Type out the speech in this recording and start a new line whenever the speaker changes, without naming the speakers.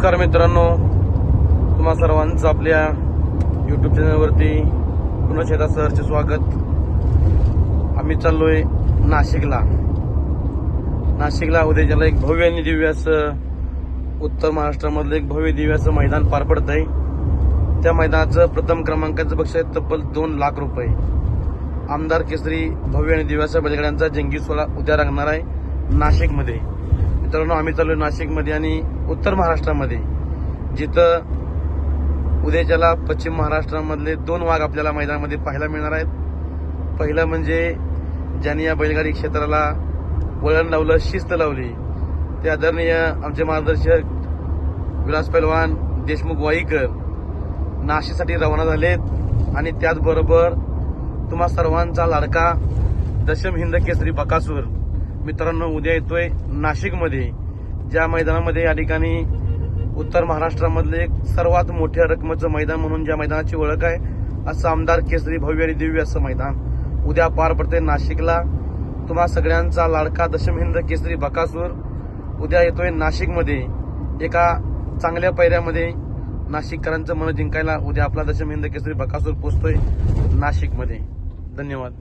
नमस्कार मित्रांनो. तुम्हा सर्वांचं आपल्या युट्यूब चॅनलवरती पुन्हा शेता सरचे स्वागत. आम्ही चाललोय नाशिकला. नाशिकला उद्याच्याला एक भव्य आणि दिव्य असं उत्तर महाराष्ट्रामधलं एक भव्य दिव्य असं मैदान पार पडत आहे त्या मैदानाचं प्रथम क्रमांकाचं पक्ष आहे तब्बल दोन लाख रुपये. आमदार केसरी भव्य आणि दिव्याचा बैलगाड्यांचा जंगी सोहळा उद्या रंगणार आहे नाशिकमध्ये. मित्रांनो आम्ही चाललो नाशिकमध्ये आणि उत्तर महाराष्ट्रामध्ये. जिथं उद्याच्याला पश्चिम महाराष्ट्रामधले दोन वाघ आपल्याला मैदानामध्ये पाहायला मिळणार आहेत. पहिलं म्हणजे ज्यांनी या बैलगाडी क्षेत्राला वळण लावलं शिस्त लावली ते आदरणीय आमचे मार्गदर्शक विलास पैलवान देशमुख वाईकर नाशिकसाठी रवाना झालेत. आणि त्याचबरोबर तुम्हा सर्वांचा लाडका दशम हिंद केसरी बकासूर. मित्रांनो उद्या येतोय नाशिकमध्ये ज्या मैदानामध्ये या ठिकाणी उत्तर महाराष्ट्रामधले एक सर्वात मोठ्या रकमेचं मैदान म्हणून ज्या मैदानाची ओळख आहे असं आमदार केसरी भव्य आणि दिव्य असं मैदान. उद्या पार पडते नाशिकला. तुम्हा सगळ्यांचा लाडका दशम केसरी बकासूर. उद्या येतोय नाशिकमध्ये एका चांगल्या पैऱ्यामध्ये नाशिककरांचं मन जिंकायला उद्या आपला दशम केसरी बकासूर पोचतोय नाशिकमध्ये. धन्यवाद.